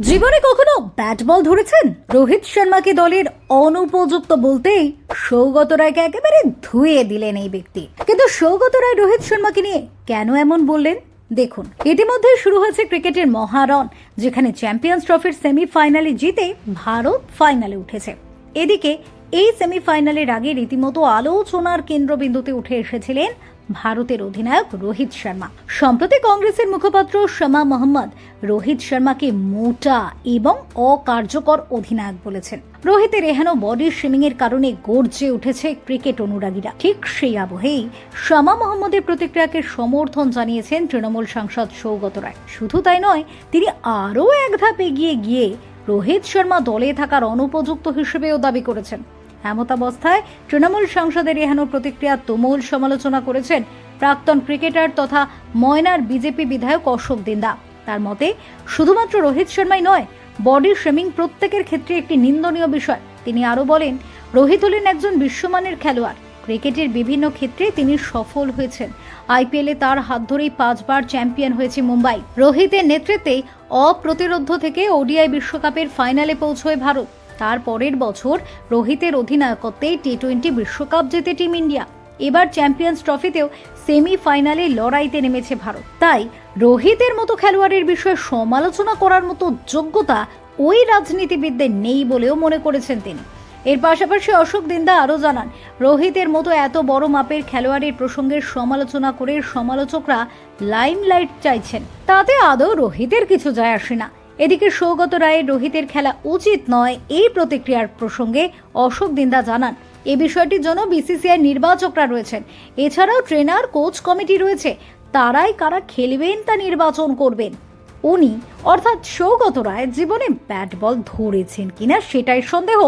জীবনে কখনো bat ball ধরেছেন? রোহিত শর্মাকে দলের অনুপযুক্ত বলতেই সৌগত রায়কে একেবারে ধুয়ে দিলেন এই ব্যক্তি। কিন্তু সৌগত রায় রোহিত শর্মাকে নিয়ে কেন এমন বললেন? দেখুন, ইতিমধ্যে শুরু হয়েছে ক্রিকেটের মহারণ যেখানে চ্যাম্পিয়ন্স ট্রফির সেমিফাইনালে জিতে ভারত ফাইনালে উঠেছে। এদিকে এই সেমিফাইনালের আগে রীতিমতো আলোচনার কেন্দ্রবিন্দুতে উঠে এসেছিলেন ভারতের অধিনায়ক রোহিত শর্মা। সম্প্রতি কংগ্রেসের মুখপাত্র শামা মোহাম্মদ রোহিত শর্মাকে মোটা এবং অকার্যকর অধিনায়ক বলেছেন। রোহিতের এহেন বডি শেমিং এর কারণে গর্জে উঠেছে ক্রিকেট অনুরাগীরা। ঠিক সেই আবহেই শামা মোহাম্মদের প্রতিক্রিয়াকে সমর্থন জানিয়েছেন তৃণমূল সাংসদ সৌগত রায়। শুধু তাই নয়, তিনি আরও এক ধাপ এগিয়ে গিয়ে রোহিত শর্মা দলে থাকার অনুপযুক্ত হিসেবেও দাবি করেছেন। এমতাবস্থায় তৃণমূল সাংসদের এহেন প্রতিক্রিয়া তুমুল সমালোচনা করেছেন প্রাক্তন ক্রিকেটার তথা ময়নার বিজেপি বিধায়ক অশোক দিন্দা। তার মতে, শুধুমাত্র রোহিত শর্মাই নয়, বডি শেমিং প্রত্যেকের ক্ষেত্রে একটি নিন্দনীয় বিষয়। তিনি আরও বলেন, রোহিত হলেন একজন বিশ্বমানের খেলোয়াড়। ক্রিকেটের বিভিন্ন ক্ষেত্রে তিনি সফল হয়েছেন। আইপিএলে তার হাত ধরেই পাঁচবার চ্যাম্পিয়ন হয়েছে মুম্বাই। রোহিতের নেতৃত্বে অপ্রতিরোধ্য থেকে ওডিআই বিশ্বকাপের ফাইনালে পৌঁছয় ভারত। তার পরের বছর রোহিতের অধিনায়কত্বে টি টোয়েন্টি বিশ্বকাপ জেতে টিম ইন্ডিয়া। এবার চ্যাম্পিয়ন্স ট্রফিতেও সেমিফাইনালে লড়াইতে নেমেছে ভারত। তাই রোহিতের মতো খেলোয়াড়ের বিষয়ে সমালোচনা করার মতো যোগ্যতা ওই রাজনীতিবিদদের নেই বলেও মনে করেছেন তিনি। এর পাশাপাশি অশোক দিন্দা আরও জানান, রোহিতের মতো এত বড় মাপের খেলোয়াড়ের প্রসঙ্গের সমালোচনা করে সমালোচকরা লাইমলাইট চাইছেন। তাতে আদৌ রোহিতের কিছু যায় আসে না। এদিকে সৌগত রায়ের রোহিতের খেলা উচিত নয় এই প্রতিক্রিয়ার প্রসঙ্গে অশোক দিন্দা জানান, এ বিষয়টির জন্য বিসিসিআই নির্বাচকরা রয়েছেন। এছাড়াও ট্রেনার, কোচ কমিটি রয়েছে, তারাই কারা খেলবেন তা নির্বাচন করবেন। উনি, অর্থাৎ সৌগত রায়, জীবনে ব্যাট বল ধরেছেন কিনা সেটাই সন্দেহ।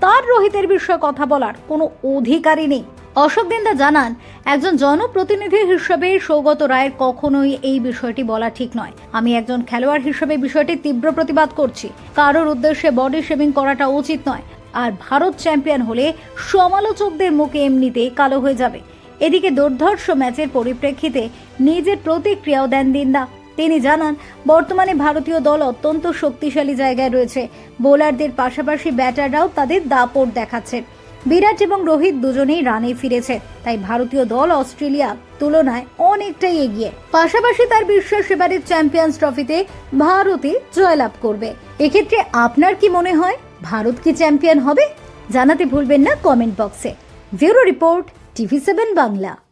তার রোহিতের বিষয়ে কথা বলার কোনো অধিকারই নেই। অশোক দিন্দা জানান, একজন জনপ্রতিনিধি হিসেবে সৌগত রায়ের কখনোই এই বিষয়টি বলা ঠিক নয়। আমি একজন খেলোয়াড় হিসেবে বিষয়টি তীব্র প্রতিবাদ করছি। কারোর উদ্দেশ্যে বডি শেভিং করাটা উচিত নয়। আর ভারত চ্যাম্পিয়ন হলে সমালোচকদের মুখে এমনিতেই কালো হয়ে যাবে। এদিকে দুর্ধর্ষ ম্যাচের পরিপ্রেক্ষিতে নিজের প্রতিক্রিয়াও দেন দিন্দা তিনি জানান, বর্তমানে ভারতীয় দল অত্যন্ত শক্তিশালী জায়গায় রয়েছে। বোলারদের পাশাপাশি ব্যাটাররাও তাদের দাপট দেখাচ্ছে। বিরাট এবং রোহিত দুজনেই রানে ফিরেছে, তাই ভারতীয় দল অস্ট্রেলিয়া তুলনায় অনেকটাই এগিয়ে। পাশাপাশি তার বিশ্বাস এবারের চ্যাম্পিয়ন্স ট্রফিতে ভারতে জয়লাভ করবে। এক্ষেত্রে আপনার কি মনে হয়, ভারত কি চ্যাম্পিয়ন হবে? জানাতে ভুলবেন না কমেন্ট বক্সে। Bureau report, TV seven Bangla.